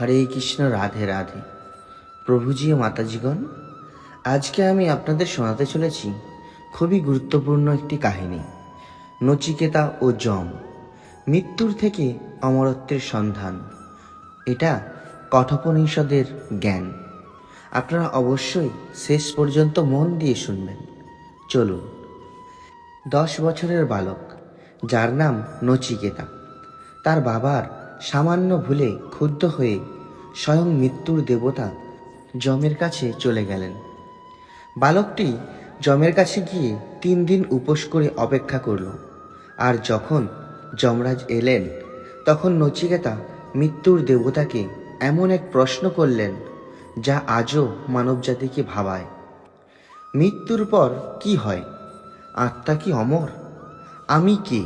হরে কৃষ্ণ, রাধে রাধে। প্রভুজি ও মাতাজিগণ, আজকে আমি আপনাদের শোনাতে চলেছি খুবই গুরুত্বপূর্ণ একটি কাহিনী, নচিকেতা ও যম, মৃত্যুর থেকে অমরত্বের সন্ধান। এটা কঠোপনিষদের জ্ঞান। আপনারা অবশ্যই শেষ পর্যন্ত মন দিয়ে শুনবেন। চলুন। দশ বছরের বালক, যার নাম নচিকেতা। তার বাবার সামান্য ভুলে ক্ষুব্ধ হয়ে স্বয়ং মৃত্যুর দেবতা যমের কাছে চলে গেলেন। বালকটি যমের কাছে গিয়ে তিন দিন উপোস করে অপেক্ষা করল। আর যখন যমরাজ এলেন, তখন নচিকেতা মৃত্যুর দেবতাকে এমন এক প্রশ্ন করলেন, যা আজও মানবজাতিকে ভাবায়। মৃত্যুর পর কি হয়? আত্মা কি অমর? আমি কে?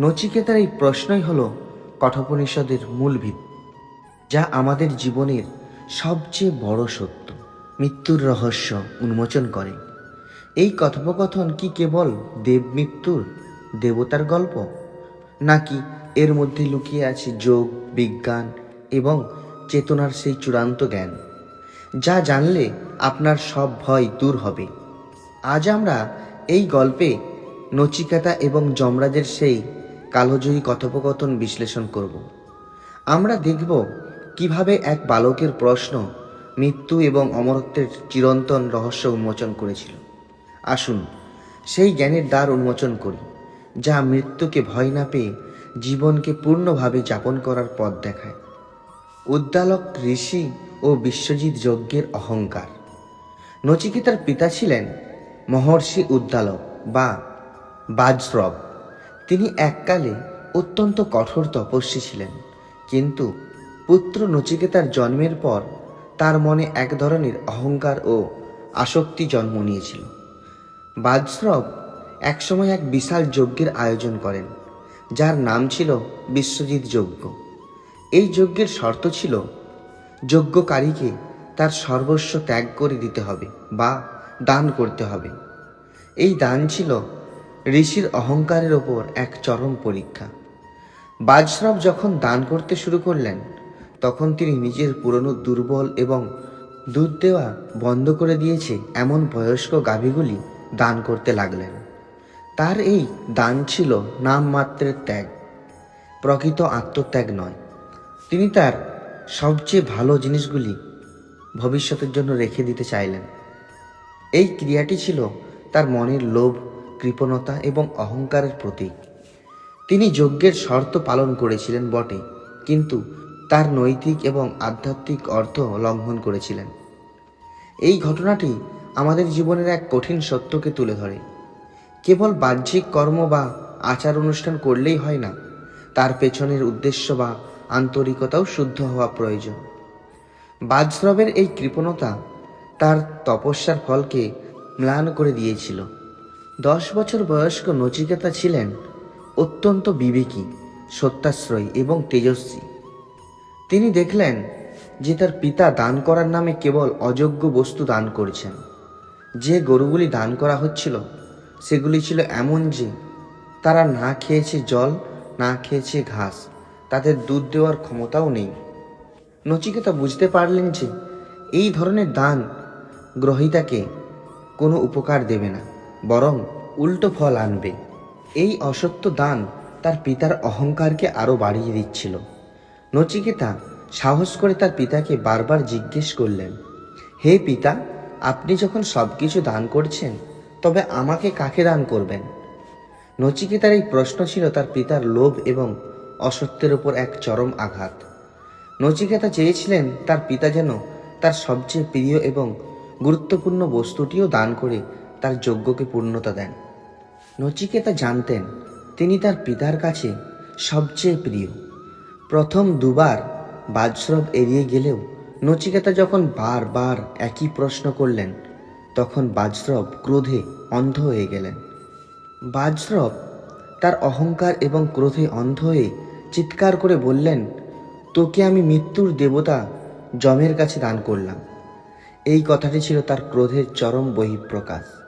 নচিকেতার এই প্রশ্নই হলো কঠোপনিষদের মূল ভিত্তি যা আমাদের জীবনের সবচেয়ে বড় সত্য। মৃত্যুর রহস্য উন্মোচন করে। এই কথোপকথন কি কেবল দেব মৃত্যুর দেবতার গল্প, নাকি এর মধ্যে লুকিয়ে আছে যোগ, বিজ্ঞান এবং চেতনার সেই চূড়ান্ত জ্ঞান, যা জানলে আপনার সব ভয় দূর হবে? আজ আমরা এই গল্পে নচিকাতা এবং যমরাজের সেই কালোজয়ী কথোপকথন বিশ্লেষণ করব। আমরা দেখব কীভাবে এক বালকের প্রশ্ন, মৃত্যু এবং অমরত্বের চিরন্তন রহস্য উন্মোচন করেছিল। আসুন, সেই জ্ঞানের দ্বার উন্মোচন করি, যা মৃত্যুকে ভয় না পেয়ে জীবনকে পূর্ণভাবে যাপন করার পথ দেখায়। উদ্দালক ঋষি ও বিশ্বজিৎ যজ্ঞের অহংকার। নচিকেতার পিতা ছিলেন মহর্ষি উদ্দালক বা বাজরব। তিনি এককালে অত্যন্ত কঠোর তপস্বী ছিলেন। কিন্তু পুত্র নচিকেতার জন্মের পর তার মনে এক ধরনের অহংকার ও আসক্তি জন্ম নিয়েছিল। বাজরব একসময় এক বিশাল যজ্ঞের আয়োজন করেন, যার নাম ছিল বিশ্বজিৎ যজ্ঞ। এই যজ্ঞের শর্ত ছিল, যজ্ঞকারীকে তার সর্বস্ব ত্যাগ করে দিতে হবে বা দান করতে হবে। এই দান ছিল ঋষির অহংকারের ওপর এক চরম পরীক্ষা। বাজরব যখন দান করতে শুরু করলেন, তখন তিনি নিজের পুরনো দুর্বল এবং দুধ দেওয়া বন্ধ করে দিয়েছে এমন বয়স্ক গাভীগুলি দান করতে লাগলেন। তার এই দান ছিল নামমাত্রের ত্যাগ, প্রকৃত আত্মত্যাগ নয়। তিনি তার সবচেয়ে ভালো জিনিসগুলি ভবিষ্যতের জন্য রেখে দিতে চাইলেন। এই ক্রিয়াটি ছিল তার মনের লোভ কৃপণতা এবং অহংকারের প্রতীক। তিনি যজ্ঞের শর্ত পালন করেছিলেন বটে, কিন্তু তার নৈতিক এবং আধ্যাত্মিক অর্থ লঙ্ঘন করেছিলেন। এই ঘটনাটি আমাদের জীবনের এক কঠিন সত্যকে তুলে ধরে। কেবল বাহ্যিক কর্ম বা আচার অনুষ্ঠান করলেই হয় না, তার পেছনের উদ্দেশ্য বা আন্তরিকতাও শুদ্ধ হওয়া প্রয়োজন। বাজরবের এই কৃপণতা তার তপস্যার ফলকে ম্লান করে দিয়েছিল। দশ বছর বয়স্ক নচিকেতা ছিলেন অত্যন্ত বিবেকী, সত্যাশ্রয়ী এবং তেজস্বী। তিনি দেখলেন যে তার পিতা দান করার নামে কেবল অযোগ্য বস্তু দান করছেন। যে গরুগুলি দান করা হচ্ছিল, সেগুলি ছিল এমন যে তারা না খেয়েছে জল, না খেয়েছে ঘাস, তাদের দুধ দেওয়ার ক্ষমতাও নেই। নচিকেতা বুঝতে পারলেন যে এই ধরনের দান গ্রহিতাকে কোনো উপকার দেবে না। বরং উল্টো ফল আনবে। এই অসত্য দান তার পিতার অহংকারকে আরও বাড়িয়ে দিচ্ছিল। নচিকেতা সাহস করে তার পিতাকে বারবার জিজ্ঞেস করলেন, হে পিতা, আপনি যখন সব কিছু দান করছেন, তবে আমাকে কাকে দান করবেন? নচিকেতার এই প্রশ্ন ছিল তার পিতার লোভ এবং অসত্যের উপর এক চরম আঘাত। নচিকেতা চেয়েছিলেন তার পিতা যেন তার সবচেয়ে প্রিয় এবং গুরুত্বপূর্ণ বস্তুটিও দান করে তার যজ্ঞকে পূর্ণতা দেন। নচিকেতা জানতেন, তিনি তার পিতার কাছে সবচেয়ে প্রিয়। প্রথম দুবার বাজরব এড়িয়ে গেলেও নচিকেতা যখন বারবার একই প্রশ্ন করলেন, তখন বাজরব ক্রোধে অন্ধ হয়ে গেলেন। বাজরব তার অহংকার এবং ক্রোধে অন্ধ হয়ে চিৎকার করে বললেন, তোকে আমি মৃত্যুর দেবতা যমের কাছে দান করলাম। এই কথাটি ছিল তার ক্রোধের চরম বহিঃপ্রকাশ।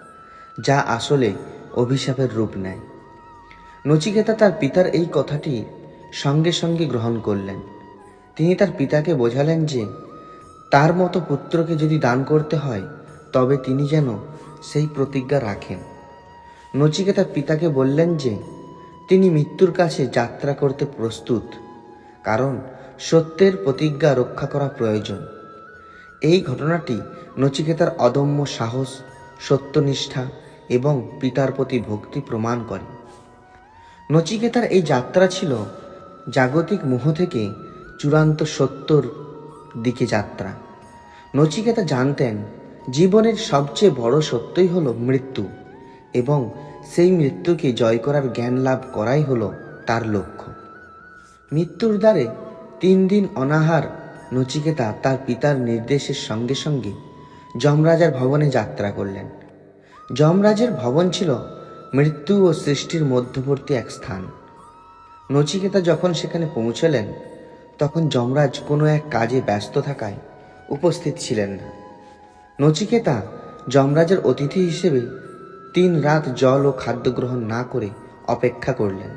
যা আসলে অভিশাপের রূপ নেয়। নচিকেতা তার পিতার এই কথাটি সঙ্গে সঙ্গে গ্রহণ করলেন। তিনি তার পিতাকে বোঝালেন যে, তার মতো পুত্রকে যদি দান করতে হয়, তবে তিনি যেন সেই প্রতিজ্ঞা রাখেন। নচিকেতা পিতাকে বললেন যে, তিনি মৃত্যুর কাছে যাত্রা করতে প্রস্তুত, কারণ সত্যের প্রতিজ্ঞা রক্ষা করা প্রয়োজন। এই ঘটনাটি নচিকেতার অদম্য সাহস, সত্যনিষ্ঠা এবং পিতার প্রতি ভক্তি প্রমাণ করে। নচিকেতার এই যাত্রা ছিল জাগতিক মোহ থেকে চূড়ান্ত সত্যর দিকে যাত্রা। নচিকেতা জানতেন, জীবনের সবচেয়ে বড় সত্যই হলো মৃত্যু এবং সেই মৃত্যুকে জয় করার জ্ঞান লাভ করাই হলো তার লক্ষ্য। মৃত্যুর দ্বারে তিন দিন অনাহার নচিকেতা তার পিতার নির্দেশের সঙ্গে সঙ্গে যমরাজার ভবনে যাত্রা করলেন। যমরাজের ভবন ছিল মৃত্যু ও সৃষ্টির মধ্যবর্তী এক স্থান। নচিকেতা যখন সেখানে পৌঁছলেন, তখন যমরাজ কোনো এক কাজে ব্যস্ত থাকায় উপস্থিত ছিলেন না। নচিকেতা যমরাজের অতিথি হিসেবে তিন রাত জল ও খাদ্য গ্রহণ না করে অপেক্ষা করলেন।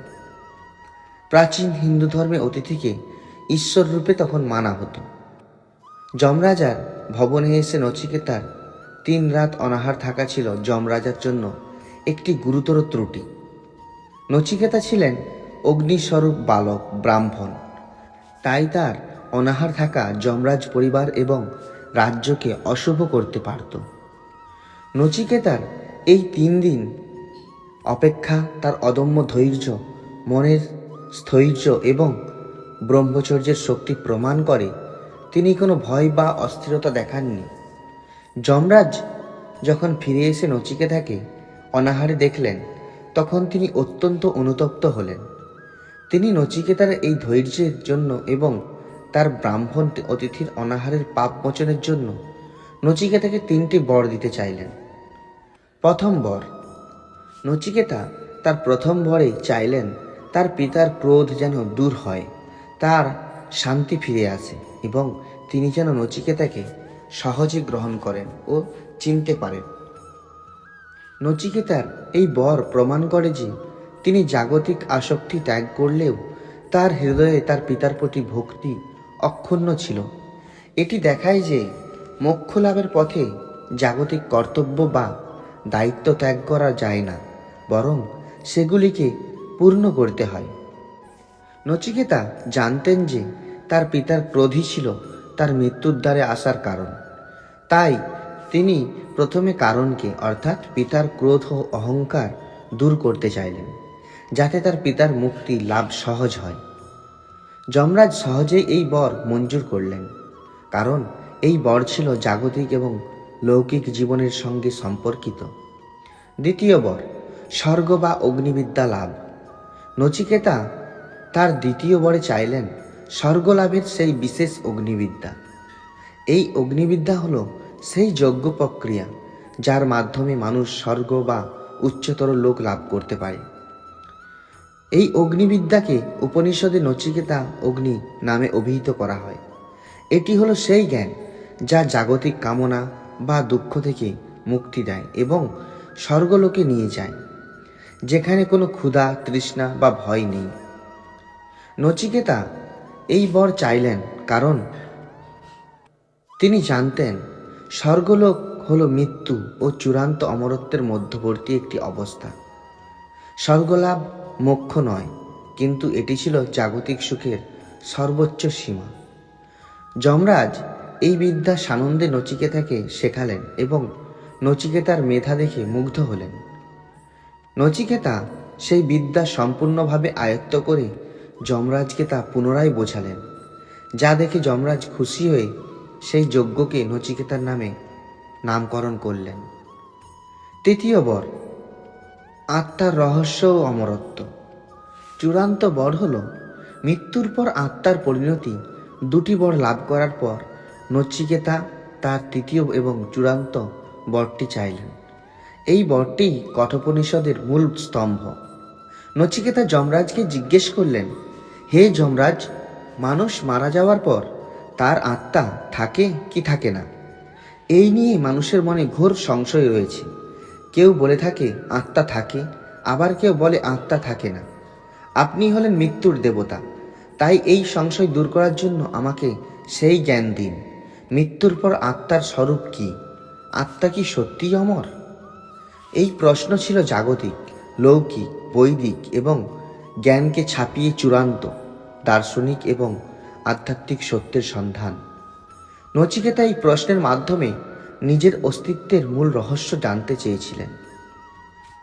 প্রাচীন হিন্দু ধর্মে অতিথিকে ঈশ্বর রূপে তখন মানা হতো। যমরাজার ভবনে এসে নচিকেতার তিন রাত অনাহার থাকা ছিল যমরাজার জন্য একটি গুরুতর ত্রুটি। নচিকেতা ছিলেন অগ্নিস্বরূপ বালক, ব্রাহ্মণ। তাই তার অনাহার থাকা যমরাজ পরিবার এবং রাজ্যকে অশুভ করতে পারত। নচিকেতার এই তিন দিন অপেক্ষা তার অদম্য ধৈর্য, মনের স্থৈর্য এবং ব্রহ্মচর্যের শক্তি প্রমাণ করে তিনি কোনো ভয় বা অস্থিরতা দেখাননি। যমরাজ যখন ফিরে এসে নচিকেতাকে অনাহারে দেখলেন, তখন তিনি অত্যন্ত অনুতপ্ত হলেন। তিনি নচিকেতার এই ধৈর্যের জন্য এবং তার ব্রাহ্মণ অতিথির অনাহারের পাপ মোচনের জন্য নচিকেতাকে তিনটি বর দিতে চাইলেন। প্রথম বর। নচিকেতা তার প্রথম বরে চাইলেন, তার পিতার ক্রোধ যেন দূর হয়, তার শান্তি ফিরে আসে এবং তিনি যেন নচিকেতাকে সহজে গ্রহণ করেন ও চিনতে পারেন। নচিকেতার এই বর প্রমাণ করে যে তিনি জাগতিক আসক্তি ত্যাগ করলেও তার হৃদয়ে তার পিতার প্রতি ভক্তি অক্ষুণ্ণ ছিল। এটি দেখায় যে মোক্ষ লাভের পথে জাগতিক কর্তব্য বা দায়িত্ব ত্যাগ করা যায় না, বরং সেগুলিকে পূর্ণ করতে হয়। নচিকেতা জানতেন যে তার পিতার ক্রোধই ছিল তার মৃত্যুর দ্বারে আসার কারণ। তাই তিনি প্রথমে কারণকে, অর্থাৎ পিতার ক্রোধ ও অহংকার, দূর করতে চাইলেন, যাতে তার পিতার মুক্তি লাভ সহজ হয়। যমরাজ সহজেই এই বর মঞ্জুর করলেন, কারণ এই বর ছিল জাগতিক এবং লৌকিক জীবনের সঙ্গে সম্পর্কিত। দ্বিতীয় বর, স্বর্গ বা অগ্নিবিদ্যা লাভ। নচিকেতা তার দ্বিতীয় বরে চাইলেন স্বর্গলাভের সেই বিশেষ অগ্নিবিদ্যা। এই অগ্নিবিদ্যা হলো সেই যজ্ঞ প্রক্রিয়া যার মাধ্যমে মানুষ স্বর্গ বা উচ্চতর লোক লাভ করতে পারে। এই অগ্নিবিদ্যাকে উপনিষদে নচিকেতা অগ্নি নামে অভিহিত করা হয়। এটি হলো সেই জ্ঞান যা জাগতিক কামনা বা দুঃখ থেকে মুক্তি দেয় এবং স্বর্গলোকে নিয়ে যায়, যেখানে কোনো ক্ষুধা, তৃষ্ণা বা ভয় নেই। নচিকেতা এই বর চাইলেন কারণ তিনি জানতেন স্বর্গলোক হলো মৃত্যু ও চূড়ান্ত অমরত্বের মধ্যবর্তী একটি অবস্থা। স্বর্গলাভ মোক্ষ নয়, কিন্তু এটি ছিল জাগতিক সুখের সর্বোচ্চ সীমা। যমরাজ এই বিদ্যা সানন্দে নচিকেতাকে শেখালেন এবং নচিকেতার মেধা দেখে মুগ্ধ হলেন। নচিকেতা সেই বিদ্যা সম্পূর্ণভাবে আয়ত্ত করে যমরাজকে তা পুনরায় বোঝালেন, যা দেখে যমরাজ খুশি হয়ে সেই যজ্ঞকে নচিকেতার নামে নামকরণ করলেন। তৃতীয় বর, আত্মার রহস্য ও অমরত্ব। চূড়ান্ত বর হল, মৃত্যুর পর আত্মার পরিণতি দুটি বর লাভ করার পর নচিকেতা তার তৃতীয় এবং চূড়ান্ত বরটি চাইলেন। এই বরটি কঠোপনিষদের মূল স্তম্ভ। নচিকেতা যমরাজকে জিজ্ঞেস করলেন, হে যমরাজ, মানুষ মারা যাওয়ার পর তার আত্মা থাকে কি থাকে না। এই নিয়ে মানুষের মনে ঘোর সংশয় রয়েছে। কেউ বলে থাকে আত্মা থাকে, আবার কেউ বলে আত্মা থাকে না। আপনি হলেন মৃত্যুর দেবতা, তাই এই সংশয় দূর করার জন্য আমাকে সেই জ্ঞান দিন। মৃত্যুর পর আত্মার স্বরূপ কি? আত্মা কি সত্যিই অমর? এই প্রশ্ন ছিল জাগতিক, লৌকিক, বৈদিক এবং জ্ঞানকে ছাপিয়ে চূড়ান্ত, দার্শনিক এবং আধ্যাত্মিক সত্যের সন্ধান। নচিকেতা এই প্রশ্নের মাধ্যমে নিজের অস্তিত্বের মূল রহস্য জানতে চেয়েছিলেন।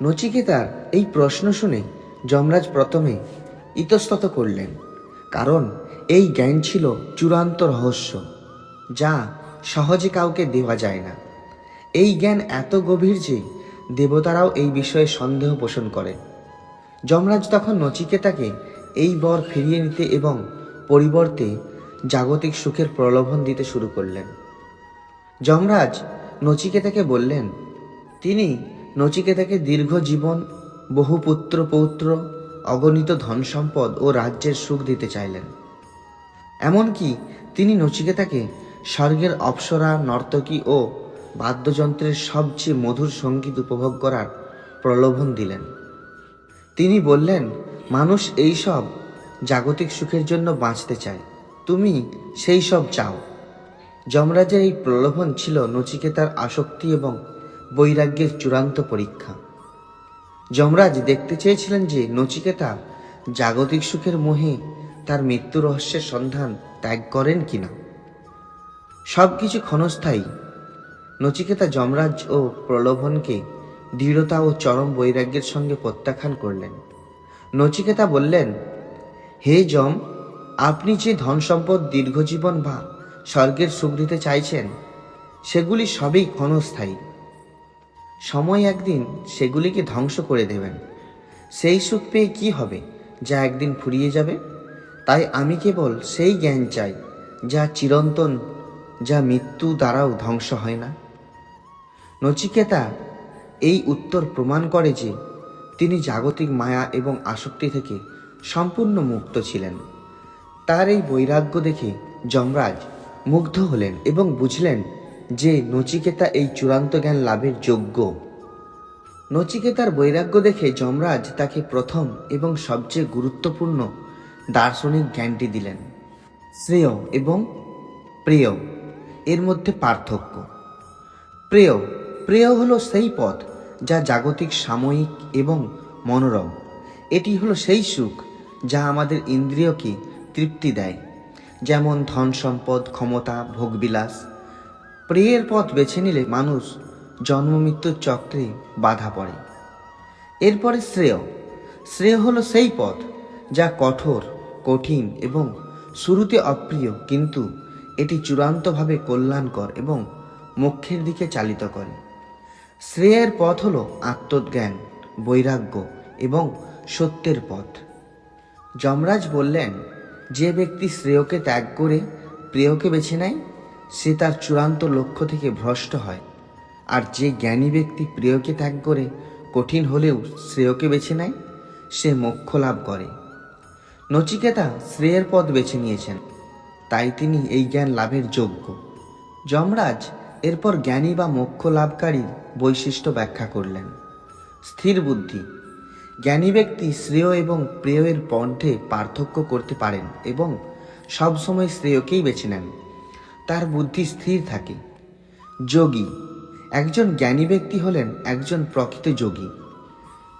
নচিকেতার এই প্রশ্ন শুনে যমরাজ প্রথমে ইতস্তত করলেন, কারণ এই জ্ঞান ছিল চূড়ান্ত রহস্য, যা সহজে কাউকে দেওয়া যায় না। এই জ্ঞান এত গভীর যে দেবতারাও এই বিষয়ে সন্দেহ পোষণ করে যমরাজ তখন নচিকেতাকে এই বর ফিরিয়ে নিতে এবং পরিবর্তে জাগতিক সুখের প্রলোভন দিতে শুরু করলেন। যমরাজ নচিকেতাকে বললেন, তিনি নচিকেতাকে দীর্ঘ জীবন বহু পুত্র পৌত্র, অগণিত ধন সম্পদ ও রাজ্যের সুখ দিতে চাইলেন। এমনকি তিনি নচিকেতাকে স্বর্গের অপ্সরা, নর্তকী ও বাদ্যযন্ত্রের সবচেয়ে মধুর সংগীত উপভোগ করার প্রলোভন দিলেন। তিনি বললেন, মানুষ এই সব জাগতিক সুখের জন্য বাঁচতে চায়। তুমি সেই সব চাও। যমরাজের এই প্রলোভন ছিল নচিকেতার আসক্তি এবং বৈরাগ্যের চূড়ান্ত পরীক্ষা। যমরাজ দেখতে চেয়েছিলেন যে নচিকেতা জাগতিক সুখের মোহে তার মৃত্যু রহস্যের সন্ধান ত্যাগ করেন কিনা। সব কিছু ক্ষণস্থায়ী। নচিকেতা যমরাজ ও প্রলোভনকে দৃঢ়তা ও চরম বৈরাগ্যের সঙ্গে প্রত্যাখ্যান করলেন। নচিকেতা বললেন হে যম আপনি যে ধন সম্পদ দীর্ঘজীবন বা স্বর্গের সুখ দিতে চাইছেন, সেগুলি সবই ক্ষণস্থায়ী। সময় একদিন সেগুলিকে ধ্বংস করে দেবেন। সেই সুখ পেয়ে কি হবে, যা একদিন ফুরিয়ে যাবে? তাই আমি কেবল সেই জ্ঞান চাই, যা চিরন্তন, যা মৃত্যু দ্বারাও ধ্বংস হয় না। নচিকেতা এই উত্তর প্রমাণ করে যে তিনি জাগতিক মায়া এবং আসক্তি থেকে সম্পূর্ণ মুক্ত ছিলেন। তার এই বৈরাগ্য দেখে যমরাজ মুগ্ধ হলেন এবং বুঝলেন যে নচিকেতা এই চূড়ান্ত জ্ঞান লাভের যোগ্য। নচিকেতার বৈরাগ্য দেখে যমরাজ তাকে প্রথম এবং সবচেয়ে গুরুত্বপূর্ণ দার্শনিক জ্ঞানটি দিলেন। শ্রেয় এবং প্রেয়, এর মধ্যে পার্থক্য। প্রেয় প্রেয় হলো সেই পথ যা জাগতিক, সাময়িক এবং মনোরম। এটি হলো সেই সুখ যা আমাদের ইন্দ্রিয়কে তৃপ্তি দেয়। যেমন ধন সম্পদ, ক্ষমতা, ভোগবিলাস। প্রেয়ের পথ বেছে নিলে মানুষ জন্মমৃত্যুর চক্রে বাধা পড়ে। এরপরে শ্রেয়। শ্রেয় হলো সেই পথ যা কঠোর, কঠিন এবং শুরুতে অপ্রিয়, কিন্তু এটি চূড়ান্তভাবে কল্যাণকর এবং মোক্ষের দিকে চালিত করে। শ্রেয়ের পথ হলো আত্মজ্ঞান, বৈরাগ্য এবং সত্যের পথ। যমরাজ বললেন, যে ব্যক্তি শ্রেয়কে ত্যাগ করে প্রেয়কে বেছে নেয়, সে তার চূড়ান্ত লক্ষ্য থেকে ভ্রষ্ট হয়। আর যে জ্ঞানী ব্যক্তি প্রিয়কে ত্যাগ করে কঠিন হলেও শ্রেয়কে বেছে নেয়, সে মোক্ষ লাভ করে। নচিকেতা শ্রেয়ের পথ বেছে নিয়েছেন। তাই তিনি এই জ্ঞান লাভের যোগ্য। যমরাজ এরপর জ্ঞানী বা মোক্ষ লাভকারীর বৈশিষ্ট্য ব্যাখ্যা করলেন। স্থির বুদ্ধি। জ্ঞানী ব্যক্তি শ্রেয় এবং প্রেয়ের পন্থে পার্থক্য করতে পারেন এবং সবসময় শ্রেয়কেই বেছে নেন। তার বুদ্ধি স্থির থাকে। যোগী। একজন জ্ঞানী ব্যক্তি হলেন একজন প্রকৃত যোগী,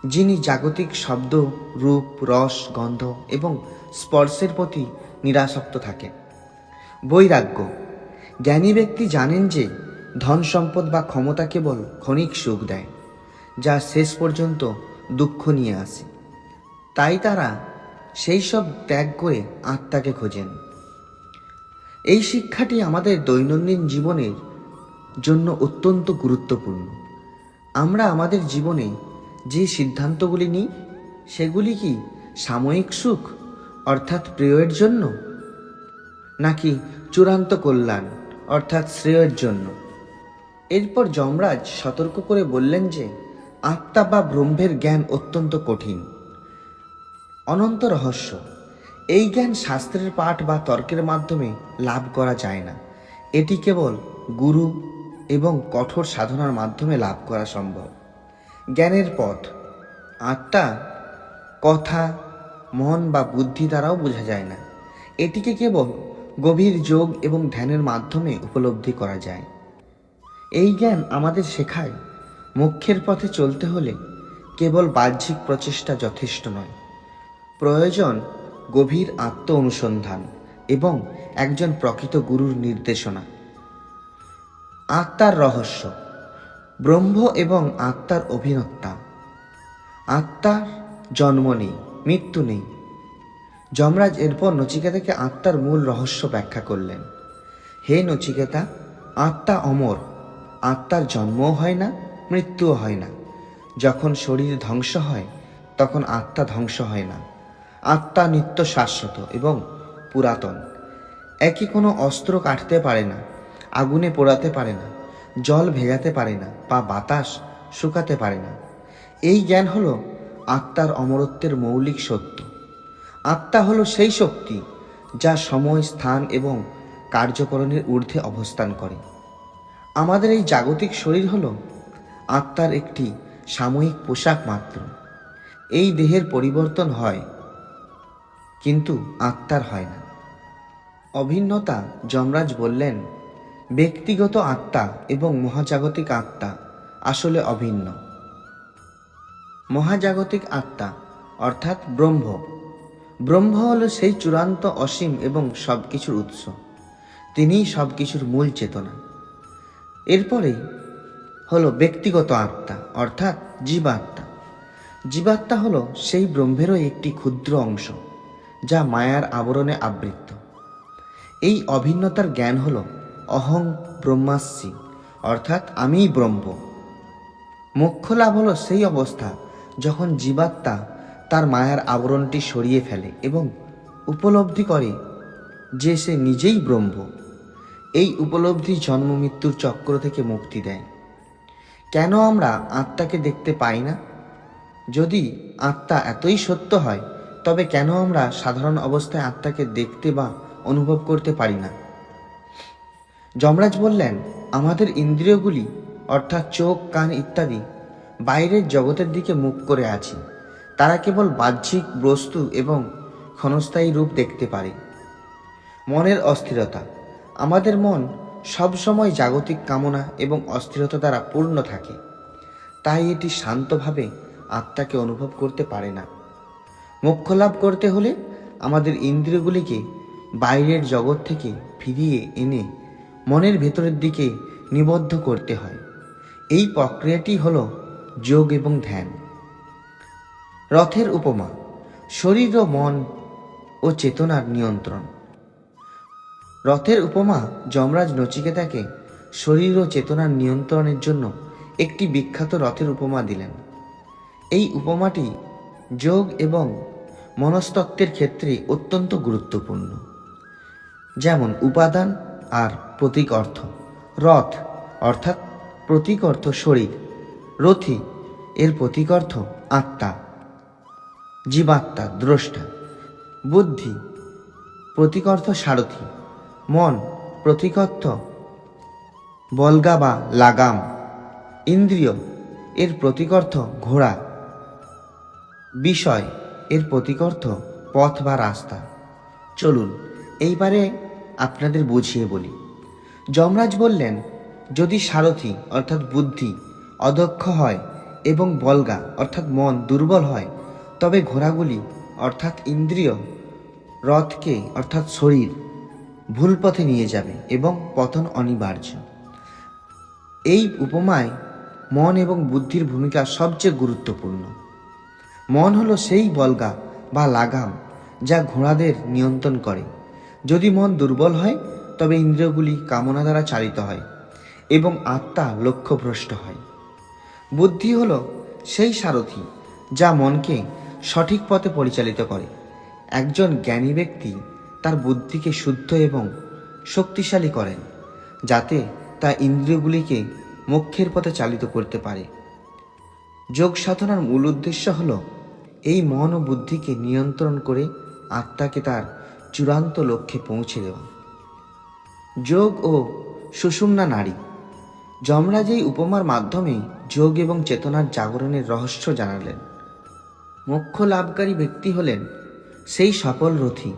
যিনি জাগতিক শব্দ, রূপ, রস, গন্ধ এবং স্পর্শের প্রতি নিরাসক্ত থাকেন। বৈরাগ্য। জ্ঞানী ব্যক্তি জানেন যে ধন সম্পদ বা ক্ষমতা কেবল ক্ষণিক সুখ দেয়, যা শেষ পর্যন্ত দুঃখ নিয়ে আসে। তাই তারা সেই সব ত্যাগ করে আত্মাকে খোঁজেন। এই শিক্ষাটি আমাদের দৈনন্দিন জীবনের জন্য অত্যন্ত গুরুত্বপূর্ণ। আমরা আমাদের জীবনে যে সিদ্ধান্তগুলি নিই, সেগুলি কি সাময়িক সুখ, অর্থাৎ প্রিয়ের জন্য? নাকি চূড়ান্ত কল্যাণ, অর্থাৎ শ্রেয়ের জন্য? এরপর যমরাজ সতর্ক করে বললেন যে আত্মা বা ব্রহ্মের জ্ঞান অত্যন্ত কঠিন। অনন্ত রহস্য। এই জ্ঞান শাস্ত্রের পাঠ বা তর্কের মাধ্যমে লাভ করা যায় না। এটি কেবল গুরু এবং কঠোর সাধনার মাধ্যমে লাভ করা সম্ভব। জ্ঞানের পথ। আত্মা, কথা, মন বা বুদ্ধি দ্বারাও বোঝা যায় না। এটিকে কেবল গভীর যোগ এবং ধ্যানের মাধ্যমে উপলব্ধি করা যায়। এই জ্ঞান আমাদের শেখায় মুখ্যের পথে চলতে হলে কেবল বাহ্যিক প্রচেষ্টা যথেষ্ট নয়। প্রয়োজন গভীর আত্ম অনুসন্ধান এবং একজন প্রকৃত গুরুর নির্দেশনা। আত্মার রহস্য, ব্রহ্ম এবং আত্মার অভিনত্তা। আত্মার জন্ম নেই, মৃত্যু নেই। যমরাজ এরপর নচিকেতাকে আত্মার মূল রহস্য ব্যাখ্যা করলেন। হে নচিকেতা, আত্মা অমর, আত্মার জন্মও হয় না মৃত্যুও হয় না। যখন শরীর ধ্বংস হয়, তখন আত্মা ধ্বংস হয় না। আত্মা নিত্য শাশ্বত এবং পুরাতন। একই কোনো অস্ত্র কাটতে পারে না, আগুনে পোড়াতে পারে না, জল ভেজাতে পারে না বা বাতাস শুকাতে পারে না। এই জ্ঞান হলো আত্মার অমরত্বের মৌলিক সত্য। আত্মা হলো সেই শক্তি যা সময়, স্থান এবং কার্যকরণের ঊর্ধ্বে অবস্থান করে। আমাদের এই জাগতিক শরীর হলো আত্মার একটি সাময়িক পোশাক মাত্র। এই দেহের পরিবর্তন হয়, কিন্তু আত্মার হয় না। অভিন্নতা যমরাজ বললেন, ব্যক্তিগত আত্মা এবং মহাজাগতিক আত্মা আসলে অভিন্ন। মহাজাগতিক আত্মা অর্থাৎ ব্রহ্ম। ব্রহ্ম হল সেই চূড়ান্ত অসীম এবং সব কিছুর উৎস। তিনিই সব কিছুর মূল চেতনা। এরপরে হলো ব্যক্তিগত আত্মা, অর্থাৎ জীবাত্মা। জীবাত্মা হলো সেই ব্রহ্মেরও একটি ক্ষুদ্র অংশ, যা মায়ার আবরণে আবৃত। এই অভিন্নতার জ্ঞান হলো অহং ব্রহ্মাস্মি অর্থাৎ আমিই ব্রহ্ম। মোক্ষ লাভ হলো সেই অবস্থা যখন জীবাত্মা তার মায়ার আবরণটি সরিয়ে ফেলে এবং উপলব্ধি করে যে সে নিজেই ব্রহ্ম। এই উপলব্ধি জন্ম মৃত্যুর চক্র থেকে মুক্তি দেয়। কেন আমরা আত্মাকে দেখতে পাই না? যদি আত্মা এতই সত্য হয়, তবে কেন আমরা সাধারণ অবস্থায় আত্মাকে দেখতে বা অনুভব করতে পারি না? যমরাজ বললেন, আমাদের ইন্দ্রিয়গুলি, অর্থাৎ চোখ, কান ইত্যাদি, বাইরের জগতের দিকে মুখ করে আছে। তারা কেবল বাহ্যিক, বস্তু এবং ক্ষণস্থায়ী রূপ দেখতে পারে। মনের অস্থিরতা, আমাদের মন সবসময় জাগতিক কামনা এবং অস্থিরতা দ্বারা পূর্ণ থাকে। তাই এটি শান্তভাবে আত্মাকে অনুভব করতে পারে না। মোক্ষ লাভ করতে হলে আমাদের ইন্দ্রিয়গুলিকে বাইরের জগৎ থেকে ফিরিয়ে এনে মনের ভেতরের দিকে নিবদ্ধ করতে হয়। এই প্রক্রিয়াটি হল যোগ এবং ধ্যান। রথের উপমা, শরীর ও মন ও চেতনার নিয়ন্ত্রণ। রথের উপমা যমরাজ নচিকেতাকে শরীর ও চেতনার নিয়ন্ত্রণের জন্য একটি বিখ্যাত রথের উপমা দিলেন। এই উপমাটি যোগ এবং মনস্তত্ত্বের ক্ষেত্রে অত্যন্ত গুরুত্বপূর্ণ। যেমন উপাদান আর প্রতীক অর্থ। রথ অর্থাৎ প্রতীক অর্থ শরীর। রথি এর প্রতীক অর্থ আত্মা। জীবাত্মা দ্রষ্টা। বুদ্ধি প্রতীক অর্থ সারথি। মন প্রতীক অর্থ বলগা বা লাগাম, ইন্দ্রিয়, এর প্রতীক অর্থ ঘোড়া। বিষয়, এর প্রতীক অর্থ পথ বা রাস্তা। চলুন, এইবারে আপনাদের বুঝিয়ে বলি। যমরাজ বললেন, যদি সারথি, অর্থাৎ বুদ্ধি, অদক্ষ হয় এবং বলগা, অর্থাৎ মন, দুর্বল হয়, তবে ঘোড়াগুলি, অর্থাৎ ইন্দ্রিয়, রথকে, অর্থাৎ শরীর ভুল পথে নিয়ে যাবে এবং পতন অনিবার্য। এই উপমায় মন এবং বুদ্ধির ভূমিকা সবচেয়ে গুরুত্বপূর্ণ। মন হলো সেই বলগা বা লাগাম যা ঘোড়াদের নিয়ন্ত্রণ করে। যদি মন দুর্বল হয়, তবে ইন্দ্রিয়গুলি কামনা দ্বারা চালিত হয় এবং আত্মা লক্ষ্যভ্রষ্ট হয়। বুদ্ধি হল সেই সারথি যা মনকে সঠিক পথে পরিচালিত করে। একজন জ্ঞানী ব্যক্তি তার বুদ্ধিকে শুদ্ধ এবং শক্তিশালী করেন, যাতে তা ইন্দ্রিয়গুলিকে মোক্ষের পথে চালিত করতে পারে। যোগ সাধনার মূল উদ্দেশ্য হল এই মন ও বুদ্ধিকে নিয়ন্ত্রণ করে আত্মাকে তার চূড়ান্ত লক্ষ্যে পৌঁছে দেওয়া। যোগ ও সুষুম্না নারী। যমরাজ এই উপমার মাধ্যমে যোগ এবং চেতনার জাগরণের রহস্য জানালেন। মোক্ষ লাভকারী ব্যক্তি হলেন সেই সফল রথী।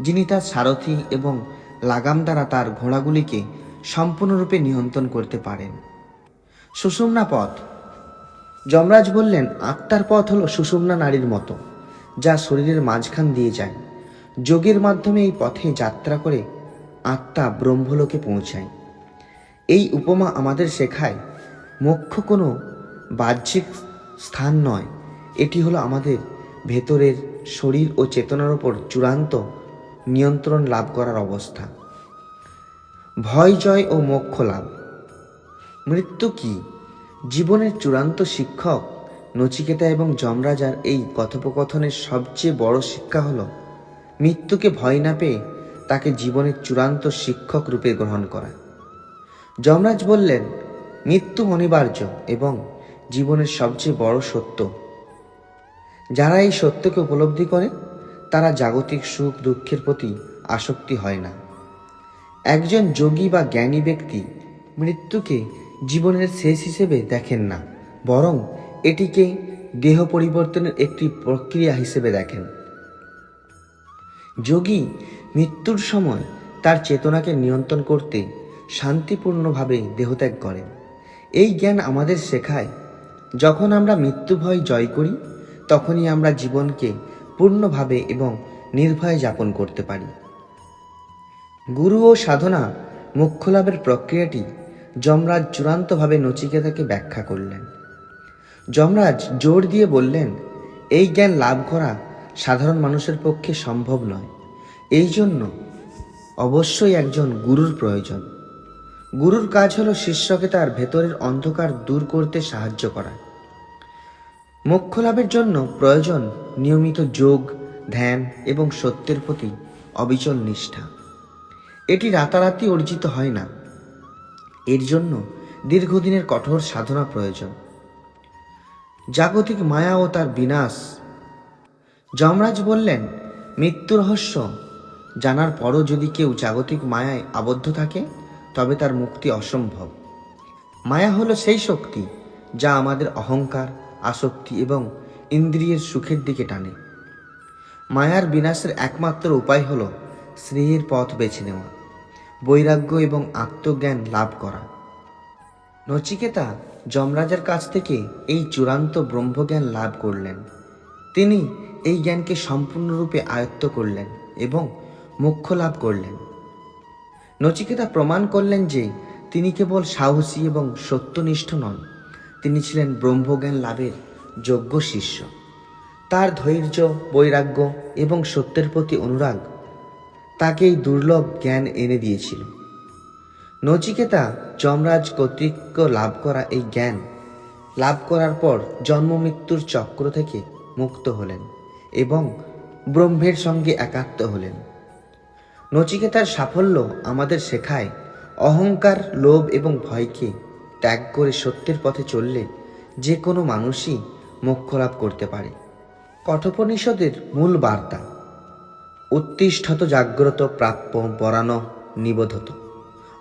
যিনি তার সারথি এবং লাগাম দ্বারা তার ঘোড়াগুলিকে সম্পূর্ণরূপে নিয়ন্ত্রণ করতে পারেন। সুষুম্না পথ। যমরাজ বললেন, আত্মার পথ হলো সুষুম্না নারীর মতো, যা শরীরের মাঝখান দিয়ে যায়। যোগের মাধ্যমে এই পথে যাত্রা করে আত্মা ব্রহ্মলোকে পৌঁছায়। এই উপমা আমাদের শেখায়, মোক্ষ কোনো বাহ্যিক স্থান নয়। এটি হলো আমাদের ভেতরের শরীর ও চেতনার ওপর চূড়ান্ত নিয়ন্ত্রণ লাভ করার অবস্থা। ভয়, জয় ও মোক্ষ লাভ। মৃত্যু কি? জীবনের চূড়ান্ত শিক্ষক, নচিকেতা এবং যমরাজার এই কথোপকথনের সবচেয়ে বড় শিক্ষা হল, মৃত্যুকে ভয় না পেয়ে তাকে জীবনের চূড়ান্ত শিক্ষক রূপে গ্রহণ করা। যমরাজ বললেন, মৃত্যু অনিবার্য এবং জীবনের সবচেয়ে বড় সত্য। যারা এই সত্যকে উপলব্ধি করে তারা জাগতিক সুখ দুঃখের প্রতি আসক্তি হয় না। একজন যোগী বা জ্ঞানী ব্যক্তি মৃত্যুকে জীবনের শেষ হিসেবে দেখেন না, বরং এটিকে দেহ পরিবর্তনের একটি প্রক্রিয়া হিসেবে দেখেন। যোগী মৃত্যুর সময় তার চেতনাকে নিয়ন্ত্রণ করতে শান্তিপূর্ণভাবে দেহত্যাগ করেন। এই জ্ঞান আমাদের শেখায়, যখন আমরা মৃত্যু ভয় জয় করি, তখনই আমরা জীবনকে পূর্ণভাবে এবং নির্ভয়ে যাপন করতে পারি। গুরু ও সাধনা মোক্ষ লাভের প্রক্রিয়াটি যমরাজ চূড়ান্তভাবে নচিকেতাকে ব্যাখ্যা করলেন। যমরাজ জোর দিয়ে বললেন, এই জ্ঞান লাভ করা সাধারণ মানুষের পক্ষে সম্ভব নয়। এই জন্য অবশ্যই একজন গুরুর প্রয়োজন। গুরুর কাজ হলো শিষ্যকে তার ভেতরের অন্ধকার দূর করতে সাহায্য করা। মোক্ষ লাভের জন্য প্রয়োজন নিয়মিত যোগ, ধ্যান এবং সত্যের প্রতি অবিচল নিষ্ঠা। এটি রাতারাতি অর্জিত হয় না। এর জন্য দীর্ঘদিনের কঠোর সাধনা প্রয়োজন। জাগতিক মায়া ও তার বিনাশ। যমরাজ বললেন মৃত্যু রহস্য জানার পরও যদি কেউ জাগতিক মায়ায় আবদ্ধ থাকে, তবে তার মুক্তি অসম্ভব। মায়া হলো সেই শক্তি যা আমাদের অহংকার, আসক্তি এবং ইন্দ্রিয়ের সুখের দিকে টানে। মায়ার বিনাশের একমাত্র উপায় হল স্নেহের পথ বেছে নেওয়া, বৈরাগ্য এবং আত্মজ্ঞান লাভ করা। নচিকেতা যমরাজার কাছ থেকে এই চূড়ান্ত ব্রহ্মজ্ঞান লাভ করলেন। তিনি এই জ্ঞানকে সম্পূর্ণরূপে আয়ত্ত করলেন এবং মোক্ষ লাভ করলেন। নচিকেতা প্রমাণ করলেন যে তিনি কেবল সাহসী এবং সত্যনিষ্ঠ নন, তিনি ছিলেন ব্রহ্মজ্ঞান লাভের যোগ্য শিষ্য। তার ধৈর্য, বৈরাগ্য এবং সত্যের প্রতি অনুরাগ তাকে এই দুর্লভ জ্ঞান এনে দিয়েছিল। নচিকেতা যমরাজ কর্তৃক লাভ করা এই জ্ঞান লাভ করার পর জন্ম মৃত্যুর চক্র থেকে মুক্ত হলেন এবং ব্রহ্মের সঙ্গে একাত্ম হলেন। নচিকেতার সাফল্য আমাদের শেখায় অহংকার, লোভ এবং ভয়কে ত্যাগ করে সত্যের পথে চললে যে কোনো মানুষই মোক্ষ লাভ করতে পারে। কঠোপনিষদের মূল বার্তা, উত্তিষ্ঠত জাগ্রত প্রাপ্য পরাণ নিবোধত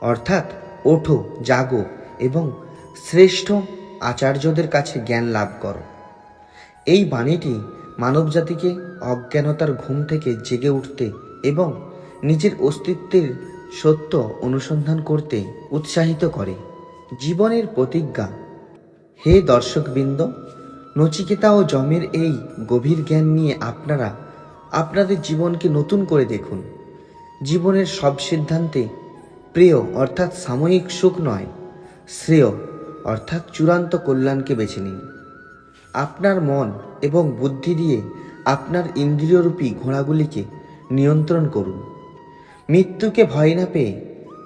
অর্থাৎ ওঠো, জাগো এবং শ্রেষ্ঠ আচার্যদের কাছে জ্ঞান লাভ করো। এই বাণীটি মানবজাতিকে অজ্ঞানতার ঘুম থেকে জেগে উঠতে এবং নিজের অস্তিত্বের সত্য অনুসন্ধান করতে উৎসাহিত করে। জীবনের প্রতিজ্ঞা, হে দর্শকবৃন্দ নচিকেতা ও জমের এই গভীর জ্ঞান নিয়ে আপনারা আপনাদের জীবনকে নতুন করে দেখুন। জীবনের সব সিদ্ধান্তে প্রিয় অর্থাৎ সাময়িক সুখ নয়, শ্রেয় অর্থাৎ চূড়ান্ত কল্যাণকে বেছে নিন। আপনার মন এবং বুদ্ধি দিয়ে আপনার ইন্দ্রিয়রূপী ঘোড়াগুলিকে নিয়ন্ত্রণ করুন। মৃত্যুকে ভয় না পেয়ে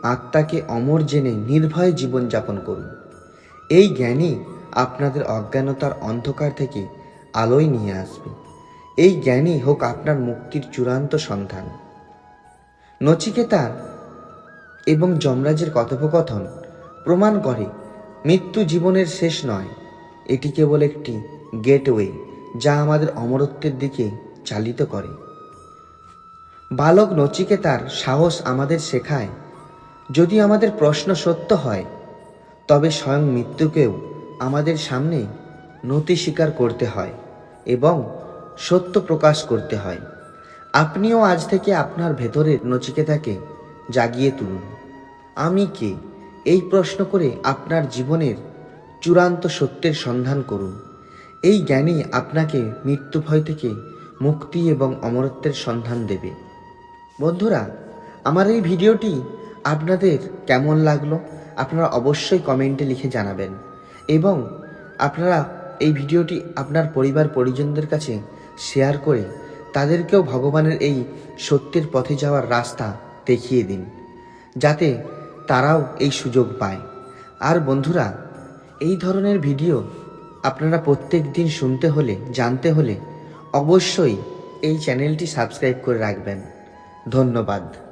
আত্মাকে অমর জেনে নির্ভয়ে জীবনযাপন করুন। এই জ্ঞানই আপনাদের অজ্ঞানতার অন্ধকার থেকে আলোয় নিয়ে আসবে। এই জ্ঞানই হোক আপনার মুক্তির চূড়ান্ত সন্ধান। নচিকেতা এবং যমরাজের কথোপকথন প্রমাণ করে, মৃত্যু জীবনের শেষ নয়। এটি কেবল একটি গেটওয়ে যা আমাদের অমরত্বের দিকে চালিত করে। বালক নচিকেতার সাহস আমাদের শেখায়, যদি আমাদের প্রশ্ন সত্য হয়, তবে স্বয়ং মৃত্যুকেও আমাদের সামনে নতি স্বীকার করতে হয় এবং সত্য প্রকাশ করতে হয়। আপনিও আজ থেকে আপনার ভেতরের নচিকেতাকে জাগিয়ে তুলুন। আমি কে? এই প্রশ্ন করে আপনার জীবনের চূড়ান্ত সত্যের সন্ধান করুন। এই জ্ঞানই আপনাকে মৃত্যু ভয় থেকে মুক্তি এবং অমরত্বের সন্ধান দেবে। বন্ধুরা, আমার এই ভিডিওটি আপনাদের কেমন লাগল? আপনারা অবশ্যই কমেন্টে লিখে জানাবেন। এবং আপনারা এই ভিডিওটি আপনার পরিবার পরিজনদের কাছে শেয়ার করে তাদেরকেও ভগবানের এই সত্যের পথে যাওয়ার রাস্তা দেখিয়ে দিন, যাতে তারাও এই সুযোগ পায়। আর বন্ধুরা, এই ধরনের ভিডিও আপনারা প্রত্যেক দিন শুনতে হলে, জানতে হলে অবশ্যই এই চ্যানেলটি সাবস্ক্রাইব করে রাখবেন। ধন্যবাদ।